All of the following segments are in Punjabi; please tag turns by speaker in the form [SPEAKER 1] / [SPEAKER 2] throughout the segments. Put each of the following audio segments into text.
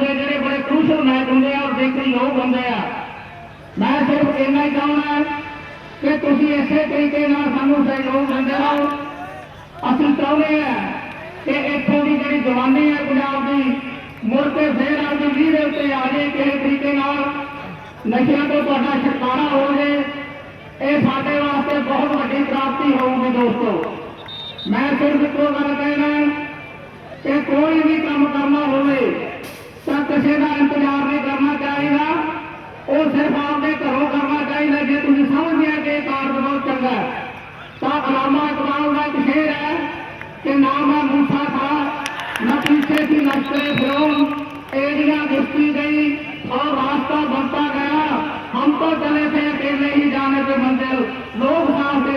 [SPEAKER 1] ਹੁੰਦੇ ਜਿਹੜੇ ਬੜੇ ਕ੍ਰੂਸ਼ਲ ਮੈਚ ਹੁੰਦੇ ਆ ਔਰ ਦੇਖਣ ਯੋਗ ਹੁੰਦੇ ਆ। ਮੈਂ ਸਿਰਫ ਇੰਨਾ ਹੀ ਚਾਹੁੰਦਾ ਕਿ ਤੁਸੀਂ ਇਸੇ ਤਰੀਕੇ ਨਾਲ ਸਾਨੂੰ ਸਹਿਯੋਗ ਦਿੰਦੇ ਰਹੋ। ਅਸੀਂ ਚਾਹੁੰਦੇ ਆ ਕਿ ਇੱਥੋਂ ਦੀ ਜਿਹੜੀ ਜਵਾਨੀ ਹੈ ਪੰਜਾਬ ਦੀ, ਮੁੜ ਕੇ ਫੇਰ ਆਪਣੀ ਲੀਹ ਦੇ ਉੱਤੇ ਆ ਜਾਏ ਕਿਸੇ ਤਰੀਕੇ ਨਾਲ। ਨਸ਼ਿਆਂ ਤੋਂ ਤੁਹਾਡਾ ਛੁਟਕਾਰਾ ਹੋ ਜਾਏ ਇਹ ਸਾਡੇ ਵਾਸਤੇ ਬਹੁਤ ਵੱਡੀ ਪ੍ਰਾਪਤੀ ਹੋਊਗੀ ਦੋਸਤੋ। ਮੈਂ ਸਿਰਫ ਇੱਕੋ ਗੱਲ ਕਹਿਣਾ ਕਿ ਕੋਈ ਵੀ ਕੰਮ ਕਰਨਾ ਹੋਵੇ ਕਿਸੇ ਦਾ ਇੰਤਜ਼ਾਰ ਨਹੀਂ ਕਰਨਾ ਚਾਹੀਦਾ ਉਹ ਸਿਰਫ ਆਪਦੇ ਘਰੋਂ ਕਰਨਾ ਚਾਹੀਦਾ ਜੇ ਤੁਸੀਂ ਸਮਝਦੇ ਆ ਕਿ ਇਹ ਕਾਰਜ ਬਹੁਤ ਚੰਗਾ ਹੈ ਤਾਂ ਅਲਾਮਾ ਇਕਬਾਲ ਦਾ ਇੱਕ ਸ਼ੇਰ ਹੈ ਕਿ ਨਾ ਮੈਂ ਮੂਸਾ ਥਾ न पीछे की लश्करे फिरौन एरिया घुसती गई और रास्ता बनता गया हम तो चले थे अकेले ही जाने पे मंजिल लोग साथ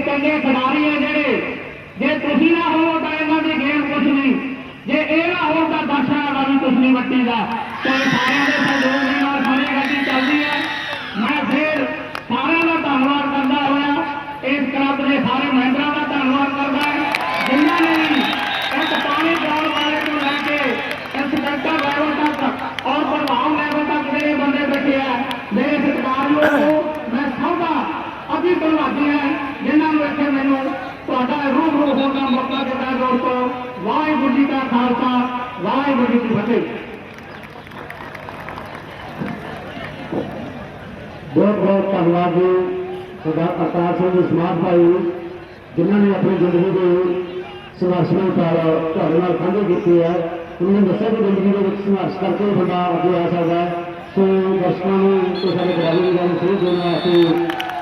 [SPEAKER 1] ਚੰਗੇ ਖਿਡਾਰੀ ਆ ਜਿਹੜੇ। ਜੇ ਤੁਸੀਂ ਨਾ ਹੋ ਤਾਂ ਇਹਨਾਂ ਦੀ ਗੇਮ ਕੁਝ ਨਹੀਂ। ਜੇ ਇਹ ਨਾ ਹੋ ਤਾਂ ਦਰਸ਼ਕਾਂ ਦਾ ਵੀ ਕੁਝ ਨਹੀਂ ਵੱਟੇਗਾ ਤੇ ਸਾਰਿਆਂ ਦੇ ਸਹਿਯੋਗ ਦੇ ਨਾਲ ਵਾਹਿਗੁਰੂ ਜੀ ਕਾ ਖਾਲਸਾ, ਵਾਹਿਗੁਰੂ ਜੀ ਕੀ ਫਤਿਹ।
[SPEAKER 2] ਬਹੁਤ ਬਹੁਤ ਧੰਨਵਾਦ ਜੀ, ਸਰਦਾਰ ਪ੍ਰਤਾਪ ਸਿੰਘ ਜੀ, ਸਮਾਜ ਭਾਈ, ਜਿਨ੍ਹਾਂ ਨੇ ਆਪਣੀ ਜ਼ਿੰਦਗੀ ਦੇ ਸੰਘਰਸ਼ਾਂ ਨਾਲ ਤੁਹਾਡੇ ਨਾਲ ਸਾਂਝੇ ਕੀਤੇ ਹੈ। ਉਹਨਾਂ ਨੇ ਦੱਸਿਆ ਕਿ ਜ਼ਿੰਦਗੀ ਦੇ ਵਿੱਚ ਸੰਘਰਸ਼ ਕਰਕੇ ਬੰਦਾ ਅੱਗੇ ਆ ਸਕਦਾ ਹੈ। ਸੋ ਦਰਸ਼ਕਾਂ ਨੂੰ ਤੇ ਸਾਡੇ ਗਰਾਮੀ ਦੀ ਗੱਲ ਸਹੀ ਦੇਣਾ ਅਤੇ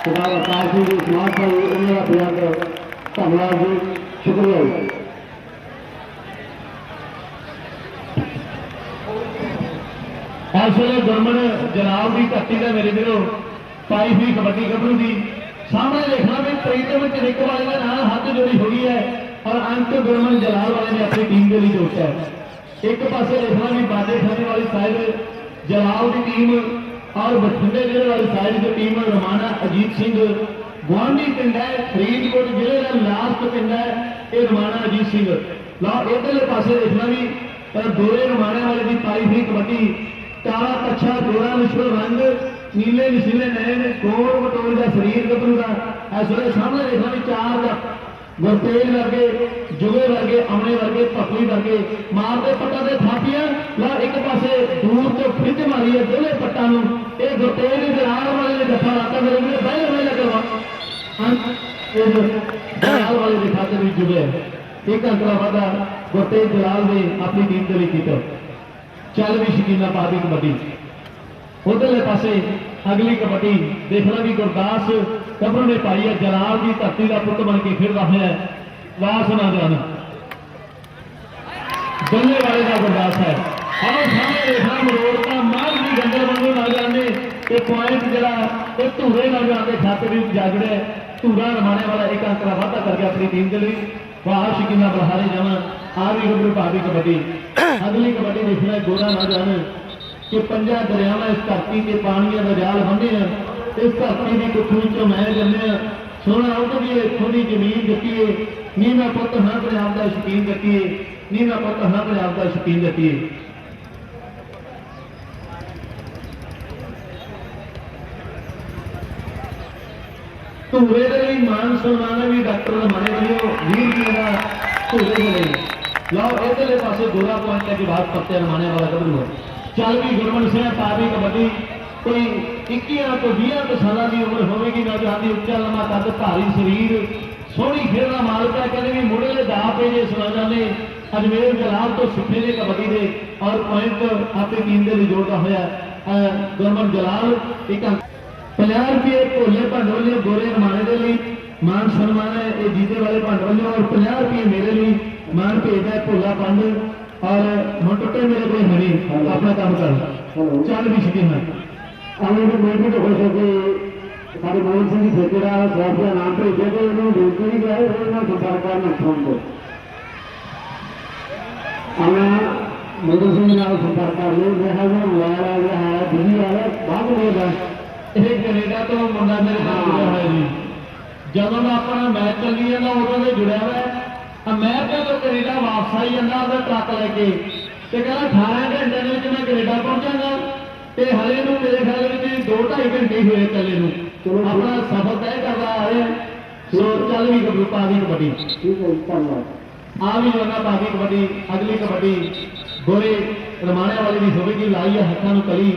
[SPEAKER 2] ਸਰਦਾਰ ਪ੍ਰਤਾਪ ਸਿੰਘ ਜੀ, ਸਮਾਜ ਭਾਈ, ਉਹਨਾਂ ਦਾ ਬੇਅੰਤ ਧੰਨਵਾਦ ਜੀ। ਸ਼ੁਕਰੀਆ ਜੀ।
[SPEAKER 3] ਇਸ ਵੇਲੇ ਗੁਰਮਨ ਜਨਾਬ ਦੀ ਧਰਤੀ ਦਾ ਮੇਰੇ ਵੀਰੋ, ਪਾਈ ਹੋਈ ਕਬੱਡੀ ਗੱਭਰੂ ਦੀ, ਸਾਹਮਣੇ ਦੇਖਣਾ ਵੀ ਪ੍ਰੀਤਮ ਚਰਿਕ ਵਾਲੇ ਦੇ ਨਾਲ ਹੱਥ ਜੋੜੀ ਹੋਈ ਹੈ ਔਰ ਅੰਕ ਗੁਰਮਨ ਜਲਾਲ ਵਾਲੇ ਨੇ ਆਪਣੀ ਟੀਮ ਦੇ ਲਈ ਜੋੜਿਆ ਇੱਕ ਪਾਸੇ ਦੇਖਣਾ ਵੀ ਬਾਦੇ ਖਾਨੇ ਵਾਲੀ ਸਾਈਡ ਜਲਾਲ ਦੀ ਟੀਮ ਔਰ ਬਠਿੰਡੇ ਜ਼ਿਲ੍ਹੇ ਵਾਲੀ ਸਾਹਿਬ ਦੀ ਟੀਮ ਰਮਾਨਾ ਅਜੀਤ ਸਿੰਘ। ਗੁਆਂਢੀ ਪਿੰਡ ਹੈ, ਫਰੀਦਕੋਟ ਜ਼ਿਲ੍ਹੇ ਦਾ ਲਾਸਟ ਪਿੰਡ ਹੈ ਇਹ ਰਮਾਨਾ ਅਜੀਤ ਸਿੰਘ। ਲਓ, ਇਧਰਲੇ ਪਾਸੇ ਦੇਖਣਾ ਵੀ ਅਹ ਦੋਰੇ ਰਮਾਣੇ ਵਾਲੇ ਦੀ ਪਾਈ ਹੋਈ ਕਬੱਡੀ ਕਾਲਾ ਪੱਛਾ ਗੋਰਾ ਮਿਸ਼ਰ ਰੰਗ ਨੀਲੇ ਨਸ਼ੀਲੇ ਨੈਣ ਕੋਲ ਮਟੋਲ ਦਾ ਸਰੀਰ ਗੱਭਰੂ ਦਾ ਇਸ ਵੇਲੇ ਸਾਹਮਣੇ ਦੇਖਣਾ ਵੀ ਚਾਰ ਦਾ ਗੁਰਤੇਜ ਵਰਗੇ ਜੁਗੇ ਵਰਗੇ ਅਮਨੇ ਵਰਗੇ ਪਤਲੀ ਵਰਗੇ ਮਾਰਦੇ ਪੱਟਾਂ ਦੇ ਥਾਪੀਆਂ ਲਾ ਇੱਕ ਪਾਸੇ ਦੂਰ ਤੋਂ ਖਿੱਚ ਮਾਰੀ ਹੈ ਦੋਵੇਂ ਪੱਟਾਂ ਨੂੰ ਇਹ ਗੁਰਤੇਜ ਦੇ ਜਲਾਲ ਵਾਲੇ ਨੇ ਜੱਫਾ ਲਾਤਾ ਮੇਰੇ ਵੀਰੇ ਬਹਿ ਬਹਿ ਲੱਗਵਾ ਹਾਂ ਇਹ ਜਲਾਲ ਵਾਲੇ ਦੇ ਖਾਤੇ ਵਿੱਚ ਜੁਗੇ ਇੱਕ ਅੰਤਰਾ ਵਾਦਾ ਗੁਰਤੇਜ ਜਲਾਲ ਨੇ ਆਪਣੀ ਟੀਮ ਦੇ ਲਈ ਕੀਤਾ। ਚੱਲ ਵੀ ਸ਼ਕੀਨਾ ਪਾ ਦੀ ਕਬੱਡੀ। ਉਧਰਲੇ ਪਾਸੇ ਅਗਲੀ ਕਬੱਡੀ ਦੇਖਣਾ ਵੀ ਗੁਰਦਾਸ ਕਬਰ ਨੇ ਪਾਈ ਹੈ ਜਲਾਲ ਦੀ ਧਰਤੀ ਦਾ ਪੁੱਤ ਬਣ ਕੇ ਫਿਰਦਾ ਹੋਇਆ ਹੈ। ਵਾਸ ਗੱਲੇ ਵਾਲੇ ਦਾ ਗੁਰਦਾਸ ਹੈ। ਆਓ ਸਾਹਮਣੇ ਦੇਖਣਾ ਮਰੋੜ ਦਾ ਮਾਲ ਦੀ ਗੰਦੇ ਵਾਂਗੂ ਨਾ ਜਾਣੇ ਤੇ ਪੁਆਇੰਟ ਜਿਹੜਾ ਇਹ ਧੂਰੇ ਨਾਲ ਜਾਂਦੇ ਖਾਤੇ ਵਿੱਚ ਜਾਗੜਿਆ ਧੂਰਾ ਰਮਾਣੇ ਵਾਲਾ ਇੱਕ ਅੰਕੜਾ ਵਾਧਾ ਕਰਕੇ ਆਪਣੀ ਟੀਮ ਦੇ ਲਈ। ਵਾਹ ਸ਼ਕੀਨਾ ਬਲਹਾਰੇ ਜਾਵਾਂ। ਆ ਵੀ ਗੱਭਰੂ ਭਾਵੀ ਕਬੱਡੀ। ਅਗਲੀ ਕਬੱਡੀ ਦੇਖਣਾ ਗੋਰਾ ਨਾ ਜਾਣ ਕਿ ਪੰਜਾਂ ਦਰਿਆਵਾਂ ਇਸ ਧਰਤੀ ਤੇ ਪਾਣੀਆਂ ਦਾ ਜਾਲ ਬੰਨੇ ਆ। ਇਸ ਧਰਤੀ ਦੀ ਕੁੱਥੂ ਵਿੱਚੋਂ ਮੈਂ ਜੰਮਿਆ ਸੋਹਣਾ ਉਹ ਵੀ ਇੱਥੋਂ ਦੀ ਜ਼ਮੀਨ ਦਿੱਤੀ ਏ। ਨੀ ਮੈਂ ਪੁੱਤ ਹਾਂ ਪੰਜਾਬ ਦਾ ਸ਼ਕੀਨ ਦਿੱਤੀ ਏ। ਨੀ ਮੈਂ ਪੁੱਤ ਹਾਂ ਪੰਜਾਬ ਦਾ ਸ਼ਕੀਨ ਦਿੱਤੀ ਏ। ਧੂਰੇ ਦੇ ਲਈ ਮਾਨ ਸਨਮਾਨ ਵੀ ਡਾਕਟਰ ਰਮਾਣੇ ਵੱਲੋਂ ਵੀਰ ਜੀ ਦਾ ਧੂਰੇ ਦੇ ਲਈ। ਲਓ, ਇਧਰਲੇ ਪਾਸੇ ਗੋਰਾ ਪੁਆਇੰਟ ਤੇ ਬਾਤ ਪੱਤੇ ਰਮਾਣੇ ਵਾਲਾ ਗੱਭਰੂ ਹੈ। ਚੱਲ ਵੀ ਗੁਰਮਨ ਸਿੰਘ ਪਾਵੀ ਕਬੱਡੀ ਕੋਈ 21 ਤੋਂ 20 ਤੋਂ ਸਾਲਾਂ ਦੀ ਉਮਰ ਹੋਵੇਗੀ, ਨੌਜਵਾਨ ਦੀ ਉੱਚਾ ਲੰਮਾ ਕੱਦ ਭਾਰੀ ਸਰੀਰ, ਸੋਹਣੀ ਖੇਡ ਦਾ ਮਾਲਕ ਹੈ। ਕਹਿੰਦੇ ਵੀ ਮੁੜੇ ਦੇ ਦਾ ਪੇ ਜੇ ਸੁਣਾ ਨੇ ਅਜਮੇਰ ਜਲਾਲ ਤੋਂ ਸਿੱਖੇ ਨੇ ਕਬੱਡੀ ਦੇ ਔਰ ਪੁਆਇੰਟ ਆਪਣੀ ਟੀਮ ਦੇ ਲਈ ਜੋੜਦਾ ਹੋਇਆ, ਅਹ ਗੁਰਮਨ ਜਲਾਲ। ਇੱਕ ਅੰਕ 50 ਰੁਪਏ ਭੋਲੇ ਭੰਡ ਗੋਰੇ ਮਾਨ ਸਨਮਾਨ ਹੈ ਇਹ ਜੀਤੇ ਵਾਲੇ ਭੰਡ ਵੱਲੋਂ ਔਰ 50 ਰੁਪਏ ਮੇਰੇ ਲਈ ਮਾਨ ਭੇਜਦਾ ਹੈ ਭੋਲਾ ਪੰਡ ਔਰ ਹੁਣ ਟੁੱਟੇ ਮੇਰੇ ਕੋਲ ਹਰੀ ਆਪਣਾ ਕੰਮ ਕਰ। ਚੱਲ ਵੀ ਸ਼ਕੀਨ ਹੈ
[SPEAKER 2] ਆਵੇਂ ਦੇ ਮੈਂ ਵੀ ਹੋ ਸਕੇ ਸਾਡੇ ਮੋਹਨ ਸਿੰਘ ਜੀ ਠੇਕੇਦਾਰ ਸਾਹਿਬ ਦਾ ਨਾਮ ਭੇਜਿਆ ਕਿ ਉਹਨੂੰ ਬੇਨਤੀ ਨਹੀਂ ਕਰੇ ਉਹਨਾਂ ਨਾਲ ਸੰਪਰਕ ਕਰਨ ਫੋਨ ਤੋਂ ਆਵੇਂ ਮੋਹਨ ਸਿੰਘ ਨਾਲ ਸੰਪਰਕ ਕਰ ਲਿਓ ਉਹ ਮੋਬਾਈਲ ਆ ਗਿਆ ਹੈ ਆ ਗਿਆ ਬਾਅਦ ਵਿੱਚ ਦਾ
[SPEAKER 3] ਇਹ ਕੈਨੇਡਾ ਤੋਂ ਮੁੰਡਾ ਮੇਰੇ ਨਾਲ ਹੋਇਆ ਜੀ। ਜਦੋਂ ਦਾ ਆਪਣਾ ਮੈਚ ਚੱਲੀ ਜਾਂਦਾ ਉਦੋਂ ਦੇ ਜੁੜਿਆ ਹੋਇਆ। ਅਮਰੀਕਾ ਤੋਂ ਕੈਨੇਡਾ ਵਾਪਸ ਆਈ ਜਾਂਦਾ ਉਹਦਾ ਟਰੱਕ ਲੈ ਕੇ। ਤੇ ਕਹਿੰਦਾ 18 ਘੰਟੇ ਦੇ ਵਿੱਚ ਮੈਂ ਕੈਨੇਡਾ ਪਹੁੰਚਾਂਗਾ ਤੇ ਹਲੇ ਨੂੰ ਮੇਰੇ ਖਿਆਲ ਵਿੱਚ 2.5 ਘੰਟੇ ਹੋਏ ਚੱਲੇ ਨੂੰ।
[SPEAKER 2] ਚਲੋ।
[SPEAKER 3] ਆਪਣਾ ਸਫ਼ਰ ਤੈਅ ਕਰਦਾ ਆ ਰਿਹਾ ਸੋ ਚੱਲ ਵੀ ਗੱਭਰੂ ਪਾ ਦੀ ਕਬੱਡੀ।
[SPEAKER 2] ਠੀਕ ਹੈ ਧੰਨਵਾਦ।
[SPEAKER 3] ਆ ਵੀ ਉਹਨਾਂ ਪਾ ਦੀ ਕਬੱਡੀ ਅਗਲੀ ਕਬੱਡੀ। ਗੋਰੇ ਰਮਾਣੇ ਵਾਲੀ ਦੀ ਹੋਵੇਗੀ ਲਾਈ ਹੱਥਾਂ ਨੂੰ ਕਲੀ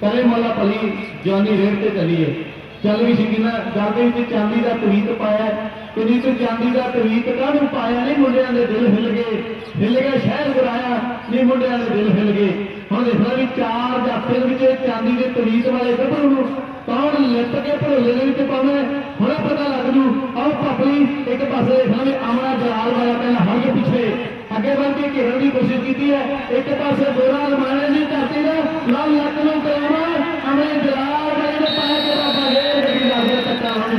[SPEAKER 3] ਕਰੇ ਮੋਲਾ ਭਲੀ ਜਾਨੀ ਰੇਡ ਤੇ ਚੱਲੀਏ। ਚੱਲ ਵੀ ਸੀ ਸ਼ਕੀਨਾ ਗਾਦੇ ਵਿੱਚ ਚਾਂਦੀ ਦਾ ਤਵੀਤ ਪਾਇਆ। ਕਿੰਨੀ ਤੇ ਚਾਂਦੀ ਦਾ ਤਵੀਤ ਕਾਹਨੂੰ ਪਾਇਆ? ਨਹੀਂ ਮੁੰਡਿਆਂ ਦੇ ਦਿਲ ਹਿੱਲ ਗਏ। ਹਿੱਲ ਗਿਆ ਸ਼ਹਿਰ ਗੁਰਾਇਆ, ਨਹੀਂ ਮੁੰਡਿਆਂ ਦੇ ਦਿਲ ਹਿੱਲ ਗਏ। ਹੁਣ ਦੇਖਣਾ ਵੀ ਚਾਰ ਜਾਫੇ ਦੇ ਵਿੱਚ ਚਾਂਦੀ ਦੇ ਤਵੀਤ ਵਾਲੇ ਗੱਭਰੂ ਨੂੰ ਕੌਣ ਲਿਪ ਕੇ ਭਰੋਲੇ ਦੇ ਵਿੱਚ ਪਾਵੇ ਹੁਣੇ ਪਤਾ ਲੱਗ ਜੂ ਆਹ ਪਪਲੀ ਇੱਕ ਪਾਸੇ ਦੇਖਣਾ ਵੀ ਆਮਣਾ ਜਲਾਲ ਵਾਲਾ ਪਹਿਲਾਂ ਹਟ ਪਿੱਛੇ। ਅੱਗੇ ਵੱਧ ਕੇ ਘੇਰਨ ਦੀ ਕੋਸ਼ਿਸ਼ ਕੀਤੀ ਹੈ। ਇੱਕ ਪਾਸੇ ਗੋਰਾ ਲਮਾਣੇ ਦੀ ਧਰਤੀ ਦਾ ਲਾਲ ਲੱਕ ਨੂੰ ਕਰਾਵਾ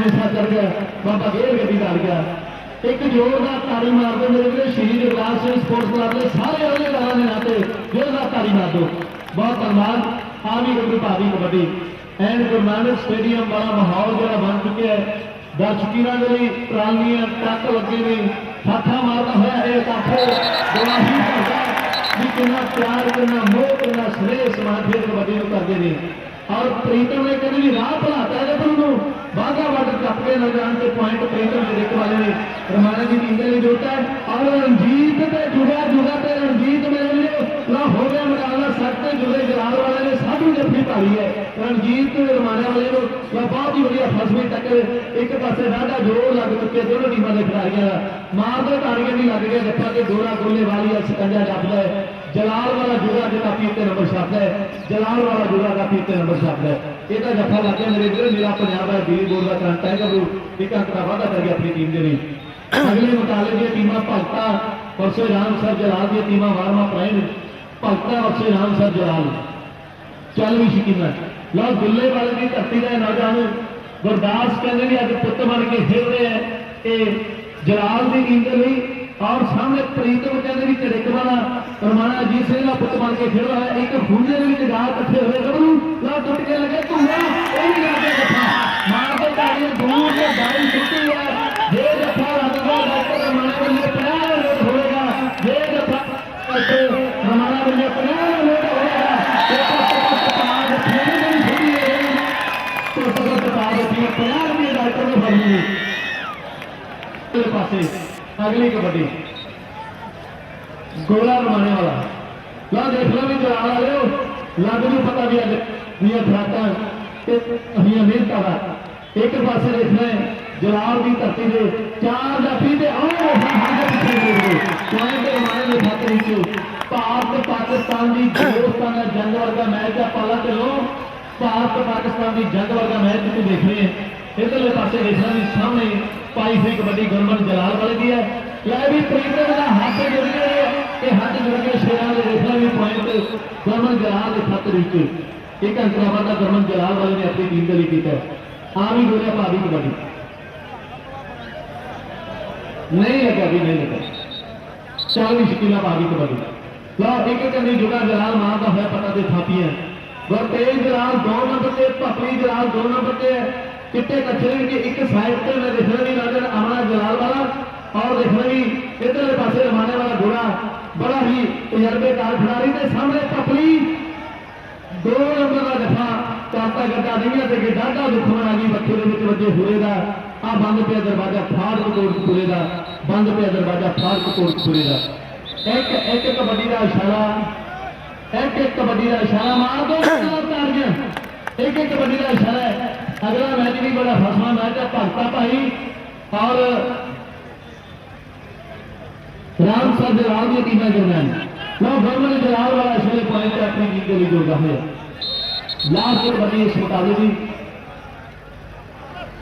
[SPEAKER 3] ਟੱਕਾ ਚੜ ਗਿਆ। ਬਾਬਾ ਗੇਰ ਗੱਡੀ ਲਾ ਗਿਆ। ਇੱਕ ਜ਼ੋਰਦਾਰ ਤਾੜੀ ਮਾਰ ਦਿਓ ਮੇਰੇ ਵੀਰੇ, ਸ਼ਹੀਦ ਜਗਰਾਜ ਸਿੰਘ ਸਪੋਰਟਸ ਕਲੱਬ ਦੇ ਸਾਰੇ ਅਹੁਦੇਦਾਰਾਂ ਦੇ ਨਾਤੇ ਜ਼ੋਰਦਾਰ ਤਾੜੀ ਮਾਰ ਦਿਓ। ਬਹੁਤ ਧੰਨਵਾਦ ਆ ਵੀ ਗੱਡੀ ਭਾਦੀ ਕਬੱਡੀ। ਐਨ ਗੁਰੂ ਸਟੇਡੀਅਮ ਵਾਲਾ ਮਾਹੌਲ ਜਿਹੜਾ ਬਣ ਚੁੱਕਿਆ ਹੈ। ਦਰਸ਼ਕੀਆਂ ਦੇ ਲਈ ਟਰਾਲੀਆਂ ਟਰੱਕ ਲੱਗੇ ਨੇ। ਹੱਥਾਂ ਮਾਰਦਾ ਹੋਇਆ ਇਹ ਇਕੱਠ ਗਵਾਹੀ ਕਰਦਾ ਵੀ ਕਿੰਨਾ ਪਿਆਰ, ਕਿੰਨਾ ਮੋਹ, ਕਿੰਨਾ ਸਨੇਹ ਸਮਾਜੇ ਕਬੱਡੀ ਨੂੰ ਕਰਦੇ ਨੇ। ਔਰ ਪ੍ਰੀਤਮ ਨੇ ਕਹਿੰਦੇ ਵੀ ਰਾਹ ਭਲਾਤਾ ਜਬਰ ਨੂੰ। ਵਾਧਾ ਵੱਡ ਟੱਪ ਕੇ ਨਾ ਜਾਣ ਤੇ ਪੁਆਇੰਟ ਪ੍ਰੀਤਮ ਦੇ ਦੇਖ ਵਾਲੇ ਨੇ। ਰਮਾਨਾ ਦੀ ਟੀਮ ਦੇ ਲਈ ਜੋਤਾ ਹੈ। ਔਰ ਰਣਜੀਤ ਤੇ ਜੁੜਾ ਜੁੜਾ ਤੇ ਰਣਜੀਤ ਮੇਰੇ ਲਈ ਨਾ ਹੋ ਗਿਆ ਮੁਕਾਬਲਾ ਸੱਤ ਤੇ ਜੁੜੇ ਜਲਾਲ ਵਾਲੇ ਜੱਫੀ ਭਾਰੀ ਹੈ। ਰਣਜੀਤ ਤੇ ਰਮਾਨਾ ਵਾਲੇ ਨੂੰ ਬਹੁਤ ਹੀ ਵਧੀਆ ਫਸਵੀਂ ਟੱਕਰ ਇੱਕ ਪਾਸੇ ਰਾਡਾ ਜੋਰ ਲੱਗ ਚੁੱਕੇ ਦੋਨੋਂ ਟੀਮਾਂ ਦੇ ਖਿਡਾਰੀਆਂ ਦਾ। ਮਾਰਦੇ ਤਾੜੀਆਂ ਵੀ ਲੱਗ ਗਿਆ ਜੱਫਾ ਤੇ ਗੋਰਾ ਗੋਲੇ ਵਾਲੀ ਸਕੰਜਾ ਜੱਪਦਾ ਹੈ। ਜਲਾਲ ਵਾਲਾ ਜੁੜਾ ਦੇ ਕਾਪੀ ਨੰਬਰ ਛਾਪ ਹੈ। ਜਲਾਲ ਵਾਲਾ ਜੁੜਾ ਕਾਪੀ ਤੇ ਨੰਬਰ ਛਾਪ ਹੈ। ਇਹਦਾ ਜੱਫਾ ਲੱਗ ਗਿਆ ਮੇਰੇ ਵੀਰੋ। ਮੇਰਾ ਪੰਜਾਬ ਦਾ ਦਿੱਲੀ ਬੋਰਡ ਦਾ ਕਰੰਟ ਹੈ। ਗੱਭਰੂ ਇੱਕ ਅੰਕ ਦਾ ਵਾਧਾ ਕਰ ਗਿਆ ਆਪਣੀ ਟੀਮ ਦੇ ਲਈ। ਅਗਲੇ ਮੁਕਾਬਲੇ ਦੀਆਂ ਟੀਮਾਂ ਭਗਤਾ ਵਰਸੇ ਰਾਮ ਸਰ ਜਲਾਲ ਦੀਆਂ ਟੀਮਾਂ ਵਾਰਮਾ prime Bhagta versus Ram sir ਜਲਾਲ। ਚੱਲ ਵੀ ਸ਼ਕੀਨਾ ਲਓ ਦੁੱਲੇ ਵਾਲੇ ਦੀ ਧਰਤੀ ਦਾ ਇਹ ਨੌਜਵਾਨ ਗੁਰਦਾਸ ਕਹਿੰਦੇ ਵੀ ਅੱਜ ਪੁੱਤ ਬਣ ਕੇ ਖੇਡ ਰਹੇ ਆ ਇਹ ਜਲਾਲ ਦੀ ਟੀਮ ਲਈ ਔਰ ਸਾਹਮਣੇ ਪ੍ਰੀਤਮ ਕਹਿੰਦੇ ਵੀ ਝੜਕ ਵਾਲਾ ਰਮਾਣਾ ਅਜੀਤ ਸਿੰਘ ਦਾ ਪੁੱਤ ਬਣ ਕੇ ਖੇਡ ਰਿਹਾ ਇੱਕ ਖੂੰਜੇ ਦੇ ਵਿੱਚ ਗਾਲ ਇਕੱਠੇ ਹੋਏ। ਗੱਭਰੂ ਲਾ ਟੁੱਟ ਕੇ 50 ਰੁਪਏ ਡਾਕਟਰ ਨੇ ਫੜਨੀ ਅਗਲੇ ਪਾਸੇ ਅਗਲੀ ਕਬੱਡੀ। ਗੋਲਾ ਰਮਾਣੇ ਵਾਲਾ। ਲਾ ਦੇਖ ਲਓ ਵੀ ਜਲਾਲ ਵਾਲਿਓ ਲੱਗ ਨੂੰ ਪਤਾ ਵੀ ਅੱਜ ਵੀ ਇਹ ਤੇ ਅਸੀਂ ਮਿਹਨਤਾਂ ਦਾ। ਇੱਕ ਪਾਸੇ ਦੇਖਣਾ ਹੈ ਜਲਾਲ ਦੀ ਧਰਤੀ ਦੇ ਚਾਰ ਜਾਫੀ ਤੇ ਆਓ ਸਾਡੇ ਪਿੱਛੇ ਹੋ ਗਏ ਪੁਆਇੰਟ ਰਮਾਣੇ ਦੇ ਖਾਤੇ ਵਿੱਚ। ਭਾਰਤ, ਪਾਕਿਸਤਾਨ ਦੀ ਦੋਸਤਾਨਾ ਜੰਗ ਵਰਗਾ ਮੈਚ ਆ ਪਾਲਾ ਚੱਲੋ ਭਾਰਤ ਪਾਕਿਸਤਾਨ ਦੀ ਜੰਗ ਵਰਗਾ ਮੈਚ ਤੁਸੀਂ ਦੇਖ ਰਹੇ ਹੋ। ਇਧਰਲੇ ਪਾਸੇ ਦੇਖਣਾ ਵੀ ਸਾਹਮਣੇ ਪਾਈ ਹੋਈ ਕਬੱਡੀ ਗੁਰਮਨ ਜਲਾਲ ਵਾਲੇ ਦੀ ਹੈ। ਲੈ ਵੀ ਪ੍ਰੀਤਮ ਦਾ ਹੱਥ ਜੁੜ ਗਏ ਇਹ ਹੱਥ ਜੁੜ ਕੇ ਸ਼ੇਰਾਂ ਦੇ ਦੇਖਣਾ ਵੀ ਪੁਆਇੰਟ ਗੁਰਮਨ ਜਲਾਲ ਦੇ ਖਾਤੇ ਵਿੱਚ। ਇੱਕ ਅੰਤਰਾਵਾ ਦਾ ਗੁਰਮਨ ਜਲਾਲ ਵਾਲੇ ਨੇ ਆਪਣੀ ਟੀਮ ਦੇ ਲਈ ਕੀਤਾ ਹੈ। ਆ ਵੀ ਗੋਲਿਆ ਭਾਰੀ ਕਬੱਡੀ। ਨਹੀਂ ਲੱਗਾ ਵੀ ਨਹੀਂ ਲੱਗਾ। ਚੱਲ ਵੀ ਸ਼ਕੀਲਾ ਭਾਰੀ ਕਬੱਡੀ। ਲਓ, ਇੱਕ ਕੰਨੀ ਜੁੜਾ ਜਲਾਲ ਮਾਰਦਾ ਹੋਇਆ ਪਤਾ ਤੇ ਥਾਪੀਆਂ। ਗੁਰਤੇਜ ਜਲਾਲ ਦੋ ਨੰਬਰ ਤੇ ਭਪਲੀ ਜਲਾਲ ਦੋ ਨੰਬਰ ਤੇ ਹੈ। ਚਿੱਟੇ ਕੱਛੇ ਵਿੱਚ ਇੱਕ ਸਾਈਡ ਤੇ ਮੈਂ ਦੇਖਣਾ ਵੀ ਨਜ਼ਰ ਆਉਣਾ ਜਲਾਲ ਵਾਲਾ ਔਰ ਦੇਖਣਾ ਵੀ ਇਧਰਲੇ ਪਾਸੇ ਰਮਾਨੇ ਵਾਲਾ ਘੋੜਾ ਬੜਾ ਹੀ ਤਜਰਬੇਕਾਰ ਖਿਡਾਰੀ ਤੇ ਸਾਹਮਣੇ ਭਪਲੀ ਦੋ ਨੰਬਰ ਦਾ ਜਫਾ ਚਾਤਾ ਗੱਡਾ ਨਹੀਂ ਤੇ ਕਿ ਡਾਢਾ ਦੁੱਖਮਣ ਆ ਗਈ ਬੱਚੇ ਦੇ ਵਿੱਚ ਵੱਜੇ ਹੋਏ ਦਾ। ਆ ਬੰਦ ਪਿਆ ਦਰਵਾਜ਼ਾ ਫਾੜ ਕੋਟਪੁਰੇ ਦਾ। ਬੰਦ ਪਿਆ ਦਰਵਾਜ਼ਾ ਫਾੜ ਕੋਟਪੁਰੇ ਦਾ। ਇੱਕ ਇੱਕ ਕਬੱਡੀ ਦਾ ਇਸ਼ਾਰਾ ਇੱਕ ਇੱਕ ਕਬੱਡੀ ਦਾ ਇਸ਼ਾਰਾ ਮਾਰ ਦੋ ਤਾਰੀਆਂ ਇੱਕ ਇੱਕ ਕਬੱਡੀ ਦਾ ਇਸ਼ਾਰਾ ਹੈ। ਅਗਲਾ ਮੈਚ ਵੀ ਬੜਾ ਫਸਵਾ ਮੈਚ ਹੈ ਭਗਤਾ ਭਾਈ ਔਰ ਰਾਮ ਸਰ ਜਲਾਲ ਦੀਆਂ ਟੀਮਾਂ ਦਰਮਿਆਨ ਲਓ ਗਵਰਨਮੈਂਟ ਜਲਾਲ ਵਾਲਾ ਇਸ ਵੇਲੇ ਪੁਆਇੰਟ ਆਪਣੀ ਟੀਮ ਦੇ ਲਈ ਜੋੜਦਾ ਹੋਇਆ। ਲਾਸਟ ਕਬੱਡੀ ਇਸ ਮੁਕਾਬਲੇ ਦੀ।